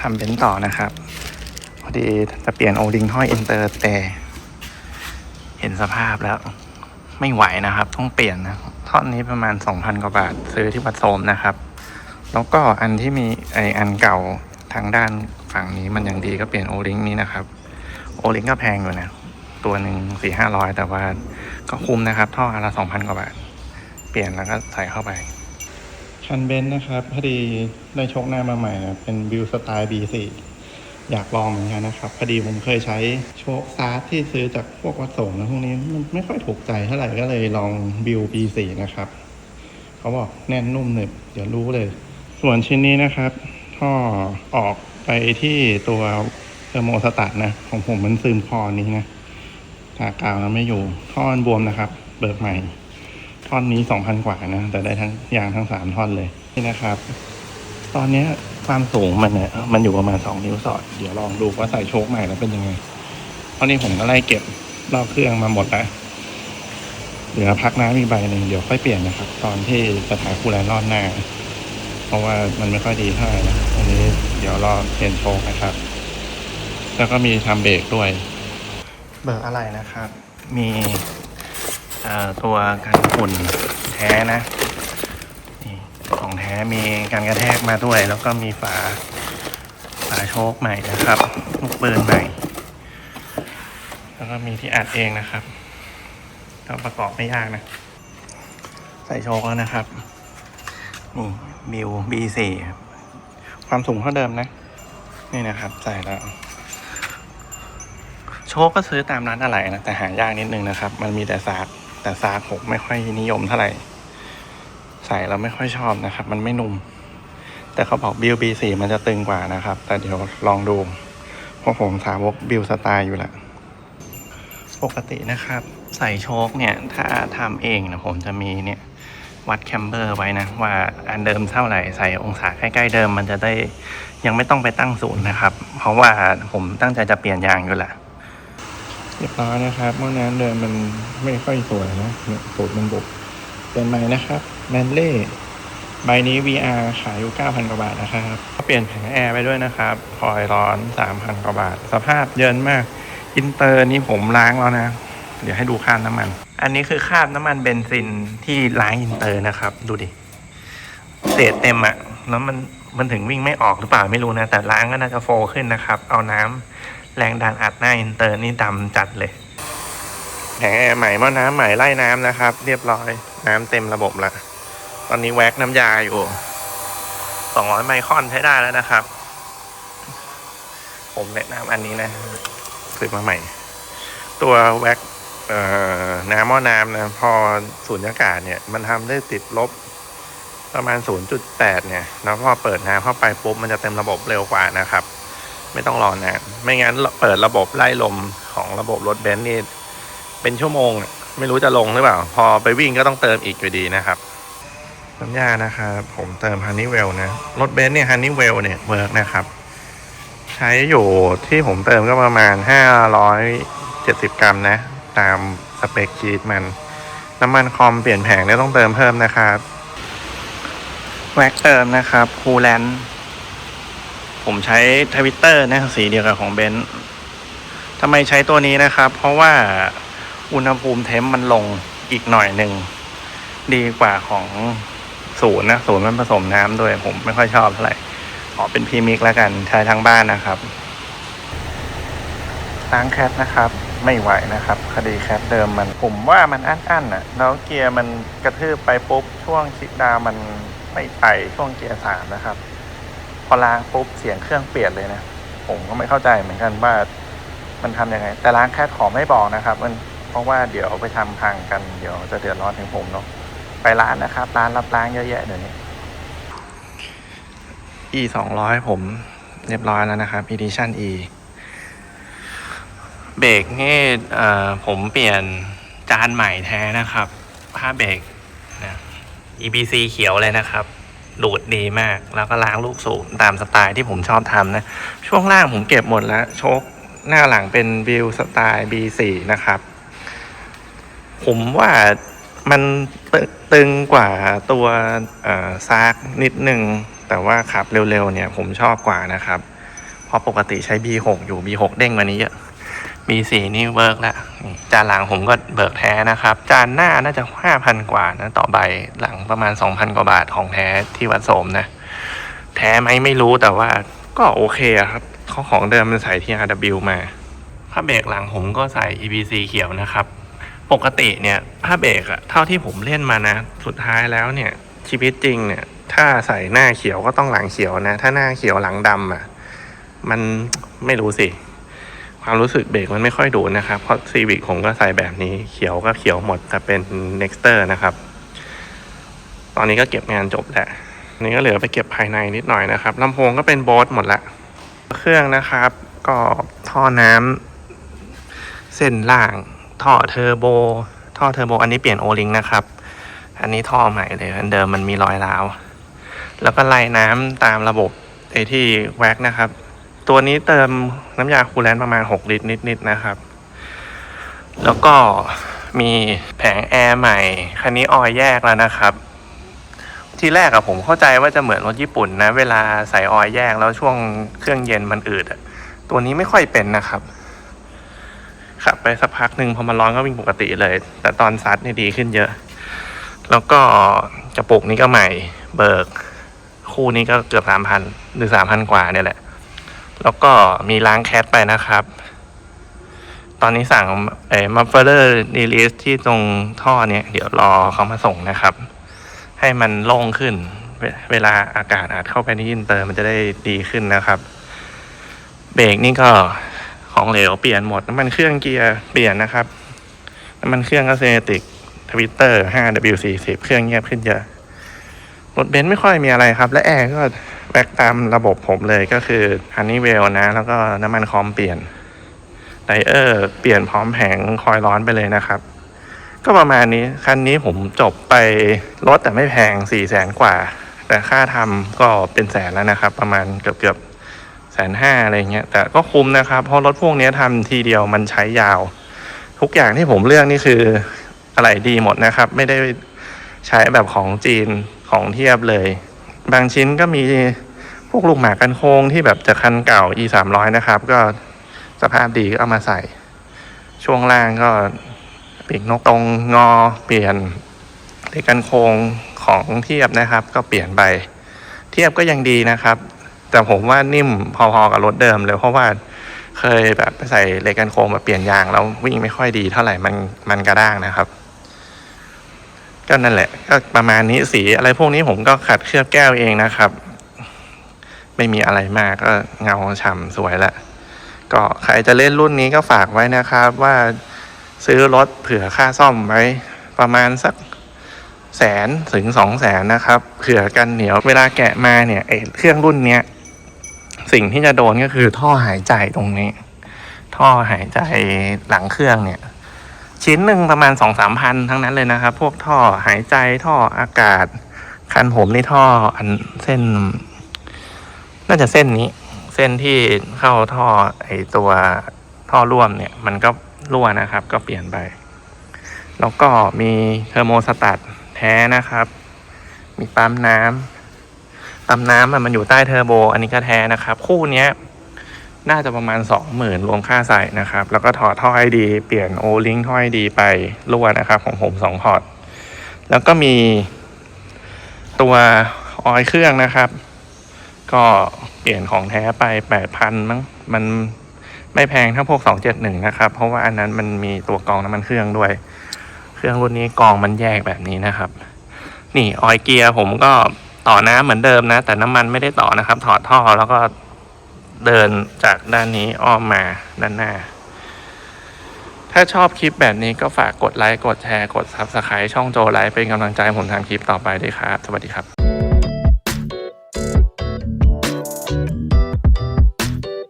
ทำเบนซ์ต่อนะครับ พอดีจะเปลี่ยนโอลิงห้อยอินเตอร์แต่เห็นสภาพแล้ว ไม่ไหวนะครับ ต้องเปลี่ยนนะท่อนนี้ประมาณ 2,000 กว่าบาท ซื้อที่วัดโสมนะครับ แล้วก็อันที่มีไออันเก่าทางด้านฝั่งนี้มันยังดีก็เปลี่ยนโอลิงนี้นะครับ โอลิงก็แพงอยู่นะ ตัวหนึ่งสี่ห้าร้อยแต่ว่าก็คุ้มนะครับ ท่ออันละสองพันกว่าบาท เปลี่ยนแล้วก็ใส่เข้าไป คันเบนซ์นะครับพอดีได้ชกหน้ามาใหม่นะเป็นบิวสไตล์ B4 อยากลองเหมือนกันนะครับพอดีผมเคยใช้โชคซาร์ที่ซื้อจากพวกวัดสงนะพวกนี้มันไม่ค่อยถูกใจเท่าไหร่ก็เลยลองบิว B4 นะครับเขาบอกแน่นนุ่มหนึบเดี๋ยวรู้เลย ส่วนชิ้นนี้นะครับท่อออกไปที่ตัวเทอร์โมสตัตนะ ของผมมันซึมคอนี้นะทากาวแล้วไม่อยู่ท่อนบวมนะครับเบิกใหม่ ท่อนนี้สองพันกว่านะ แต่ได้ทั้งยางทั้งสามท่อนเลยนี่นะครับ ตอนเนี้ยความสูงมันเนี่ยมันอยู่ประมาณสองนิ้วสอด เดี๋ยวลองดูว่าใส่โชคใหม่แล้วเป็นยังไงตอนนี้ผมก็ไล่เก็บรอบเครื่องมาหมดแล้วเหลือพักน้ำอีกใบหนึ่งเดี๋ยวค่อยเปลี่ยนนะครับ ตอนที่จะถ่ายคู่แลนรอบหน้า เพราะว่ามันไม่ค่อยดีเท่าไหร่นะอันนี้เดี๋ยวรอเปลี่ยนโชคนะครับ แล้วก็มีทำเบรกด้วย เบิกอะไรนะครับ มี ตัวกันฝุ่นแท้นะนี่ของแท้มีการกระแทกมาด้วย แล้วก็มีฝาฝาโชคใหม่นะครับลูกปืนใหม่ แล้วก็มีที่อัดเองนะครับก็ประกอบไม่ยากนะ ใส่โชคแล้วนะครับนี่บิว B4 ครับความสูงเท่าเดิมนะ นี่นะครับ ใส่แล้วโชคก็ซื้อตามร้านอะไรนะ แต่หายากนิดนึงนะครับ มันมีแต่ซาก แต่ซากผมไม่ค่อยนิยมเท่าไหร่ ใส่แล้วไม่ค่อยชอบนะครับ มันไม่นุ่ม แต่เขาบอกบิว B4 มันจะตึงกว่านะครับ แต่เดี๋ยวลองดู เพราะผมสาวกบิวสไตล์อยู่แหละปกตินะครับ ใส่โชคเนี่ย ถ้าทำเองนะผมจะมีเนี่ย วัดแคมเบอร์ไว้นะ ว่าอันเดิมเท่าไหร่ใส่องศาใกล้ๆเดิมมันจะได้ยังไม่ต้องไปตั้งศูนย์นะครับ เพราะว่าผมตั้งใจจะเปลี่ยนยางอยู่แหละ เรียบร้อยนะครับเมื่อนั้นเดิมมันไม่ค่อยสวยนะเนี่ยสูตรมันบุกเป็นใหม่นะครับแมนเล่ใบนี้ VR ขายอยู่ 9,000 กว่าบาทนะครับก็เปลี่ยนแผงแอร์ไปด้วยนะครับคอยร้อน 3,000 กว่าบาท สภาพเยินมาก อินเตอร์นี่ผมล้างแล้วนะ เดี๋ยวให้ดูคราบน้ำมัน อันนี้คือคราบน้ำมันเบนซินที่ล้างอินเตอร์นะครับ ดูดิ เศษเต็มอะแล้วมันมันถึงวิ่งไม่ออกหรือเปล่าไม่รู้นะ แต่ล้างก็น่าจะโฟขึ้นนะครับ เอาน้ำ แรงดันอัดหน้าอินเตอร์นี่ดำจัดเลยแผงแอร์ใหม่หม้อน้ำใหม่ไล่น้ำนะครับ เรียบร้อยน้ำเต็มระบบละตอนนี้แว็กน้ำยาอยู่200ไมครอนใช้ได้แล้วนะครับ ผมแนะนำอันนี้นะซื้อมาใหม่ ตัวแว็กเอ่อน้ำหม้อน้ำนะพอสูญญากาศเนี่ย มันทำได้ติดลบประมาณ 0.8 เนี่ย แล้วพอเปิดน้ำเข้าไปปุ๊บ มันจะเต็มระบบเร็วกว่านะครับ ไม่ต้องรอนานไม่งั้นเปิดระบบไล่ลมของระบบรถเบนซ์นี่เป็นชั่วโมงอะไม่รู้จะลงหรือเปล่า พอไปวิ่งก็ต้องเติมอีกอยู่ดีนะครับน้ำยานะครับผมเติมฮันนี่เวลนะรถเบนซ์เนี่ยฮันนี่เวลเนี่ยเวิร์กนะครับ ใช้อยู่ที่ผมเติมก็ประมาณ 570 กรัมนะ ตามสเปคชีตมันน้ำมันคอมเปลี่ยนแผงเนี่ยต้องเติมเพิ่มนะครับ แว็กเติมนะครับคูลแลน ผมใช้ทวิตเตอร์นะสีเดียวกับของเบนซ์ทำไมใช้ตัวนี้นะครับ เพราะว่าอุณหภูมิเทมมันลงอีกหน่อยหนึ่ง ดีกว่าของศูนย์นะศูนย์มันผสมน้ำด้วย ผมไม่ค่อยชอบเท่าไหร่ขอเป็นพรีมิกแล้วกันใช้ทั้งบ้านนะครับล้างแคทนะครับ ไม่ไหวนะครับ คดีแคทเดิมมันผมว่ามันอั้นๆน่ะแล้วเกียร์มันกระทืบไปปุ๊บช่วงชิดดามันไม่ไปช่วงเกียร์สามนะครับ อล้างปุ๊บเสียงเครื่องเปลี่ยนเลยนะ ผมก็ไม่เข้าใจเหมือนกันว่ามันทำยังไง แต่ล้างแคทขอไม่บอกนะครับ มันเพราะว่าเดี๋ยวไปทำพังกันเดี๋ยวจะเดือดร้อนถึงผมเนาะไปร้านนะครับ ร้านรับล้างเยอะแยะเดี๋ยวนี้ e สองร้อยผมเรียบร้อยแล้วนะครับ edition e เบรกนี่ผมเปลี่ยนจานใหม่แท้นะครับ ผ้าเบรกนะ EBC เขียวเลยนะครับ ดูดดีมาก แล้วก็ล้างลูกสูบตามสไตล์ที่ผมชอบทำนะ ช่วงล่างผมเก็บหมดแล้วโชคหน้าหลังเป็นวิวสไตล์ B4 นะครับ ผมว่ามันตึตึงกว่าตัวซากนิดนึง แต่ว่าขับเร็วๆเนี่ยผมชอบกว่านะครับ เพราะปกติใช้ B6 อยู่ B6 เด้งกว่านี้เยอะ B4 นี่เวิร์กแล้วจานหลังผมก็เบิกแท้นะครับ จานหน้าน่าจะ 5,000 กว่านะต่อใบหลังประมาณ 2,000 กว่าบาทของแท้ที่วัดโสมนะ แท้ไหมไม่รู้แต่ว่าก็โอเคครับเขาของเดิมมันใส่ที่ RW มาผ้าเบรกหลังผมก็ใส่ EBC เขียวนะครับ ปกติเนี่ยผ้าเบรกอะเท่าที่ผมเล่นมานะ สุดท้ายแล้วเนี่ยชีวิตจริงเนี่ยถ้าใส่หน้าเขียวก็ต้องหลังเขียวนะ ถ้าหน้าเขียวหลังดำอะมันไม่รู้สิ ความรู้สึกเบรกมันไม่ค่อยดูนะครับ เพราะซีวิ c ผมก็ใส่แบบนี้เขียวก็เขียวหมดแต่เป็น Nexter นะครับ ตอนนี้ก็เก็บงานจบแล้วนนี้ก็เหลือไปเก็บภายในนิดหน่อยนะครับลำโพงก็เป็นโบสหมดละเครื่องนะครับ ก็ท่อน้ำเส้นล่างท่อเทอร์โบ ท่อเทอร์โบ อันนี้เปลี่ยนโอลิงนะครับ อันนี้ท่อใหม่เลยอันเดิมมันมีรอยร้าว แล้วก็ไล่น้ำตามระบบไอที่แว็กนะครับ ตัวนี้เติมน้ำยาคูลแลนประมาณ 6 ลิตรนิดๆนะครับ แล้วก็มีแผงแอร์ใหม่ คันนี้ออยแยกแล้วนะครับ ทีแรกอะผมเข้าใจว่าจะเหมือนรถญี่ปุ่นนะ เวลาใส่ออยแยกแล้วช่วงเครื่องเย็นมันอืดอะตัวนี้ไม่ค่อยเป็นนะครับขับไปสักพักหนึ่งพอมันร้อนก็วิ่งปกติเลย แต่ตอนซัดนี่ดีขึ้นเยอะ แล้วก็กระปุกนี้ก็ใหม่ เบิก คู่นี้ก็เกือบสามพันหรือสามพันกว่าเนี่ยแหละ แล้วก็มีล้างแคทไปนะครับ ตอนนี้สั่งเอ่อมัฟเฟอร์รีลิสที่ตรงท่อเนี่ย เดี๋ยวรอเขามาส่งนะครับ ให้มันโล่งขึ้นเวเวลาอากาศอาจเข้าไปในยินเตอร์มันจะได้ดีขึ้นนะครับ เบรกนี่ก็ของเหลวเปลี่ยนหมดน้ำมันเครื่องเกียร์เปลี่ยนนะครับน้ำมันเครื่องก็เซนติกทวิตเตอร์ 5W40 เครื่องเงียบขึ้นเยอะ รถเบนซ์ไม่ค่อยมีอะไรครับ และแอร์ก็แบกตามระบบผมเลยก็คือฮันนี่เวลนะ แล้วก็น้ำมันคอมเปลี่ยนไดเออร์เปลี่ยนพร้อมแผงคอยร้อนไปเลยนะครับ ก็ประมาณนี้ คันนี้ผมจบไปรถแต่ไม่แพงสี่แสนกว่า แต่ค่าทำก็เป็นแสนแล้วนะครับ ประมาณเกือบเกือบแสนห้าอะไรเงี้ยแต่ก็คุ้มนะครับ เพราะรถพวกนี้ทำทีเดียวมันใช้ยาว ทุกอย่างที่ผมเลือกนี่คืออะไรดีหมดนะครับ ไม่ได้ใช้แบบของจีน ของเทียบเลย บางชิ้นก็มีพวกลูกหมากกันโค้งที่แบบจากคันเก่า e 3 0 0นะครับ ก็สภาพดีก็เอามาใส่ ช่วงล่างก็ปีกนกตรงงอเปลี่ยนเหล็กกันโค้งของเทียบนะครับ ก็เปลี่ยนไป เทียบก็ยังดีนะครับ แต่ผมว่านิ่มพอๆกับรถเดิมเลยเพราะว่าเคยแบบไปใส่เหล็กกันโค้งแบบเปลี่ยนยางแล้ววิ่งไม่ค่อยดีเท่าไหร่มันมันกระด้างนะครับ ก็นั่นแหละก็ประมาณนี้สีอะไรพวกนี้ผมก็ขัดเคลือบแก้วเองนะครับ ไม่มีอะไรมากก็เงาฉ่ำสวยละก็ใครจะเล่นรุ่นนี้ก็ฝากไว้นะครับ ว่าซื้อรถเผื่อค่าซ่อมไว้ประมาณสักแสนถึงสองแสนนะครับเผื่อกันเหนียวเวลาแกะมาเนี่ยไอเครื่องรุ่นเนี้ยสิ่งที่จะโดนก็คือท่อหายใจตรงนี้ ท่อหายใจหลังเครื่องเนี่ย ชิ้นหนึ่งประมาณสองสามพันทั้งนั้นเลยนะครับ พวกท่อหายใจท่ออากาศ คันผมนี่ท่ออันเส้น น่าจะเส้นนี้ เส้นที่เข้าท่อไอตัวท่อร่วมเนี่ย มันก็รั่วนะครับ ก็เปลี่ยนไป แล้วก็มีเทอร์โมสตัตแท้นะครับ มีปั๊มน้ำปั๊มน้ำอะมันอยู่ใต้เทอร์โบ อันนี้ก็แท้นะครับ คู่เนี้ย น่าจะประมาณสองหมื่นรวมค่าใส่นะครับ แล้วก็ถอดท่อไอดี เปลี่ยนโอลิงท่อไอดีไปรั่วนะครับ ของผมสองพอร์ตแล้วก็มีตัวออยเครื่องนะครับ ก็เปลี่ยนของแท้ไปแปดพันมั้งมันไม่แพงเท่าพวกสองเจ็ดหนึ่งนะครับ เพราะว่าอันนั้นมันมีตัวกองน้ำมันเครื่องด้วย เครื่องรุ่นนี้กองมันแยกแบบนี้นะครับ นี่ออยเกียร์ผมก็ต่อน้ำเหมือนเดิมนะ แต่น้ำมันไม่ได้ต่อนะครับ ถอดท่อแล้วก็ เดินจากด้านนี้อ้อมมาด้านหน้า ถ้าชอบคลิปแบบนี้ก็ฝากกดไลค์ กดแชร์ กด Subscribe ช่องโจไลฟ์เป็นกำลังใจให้ผมทำคลิปต่อไปด้วยครับ สวัสดีครับ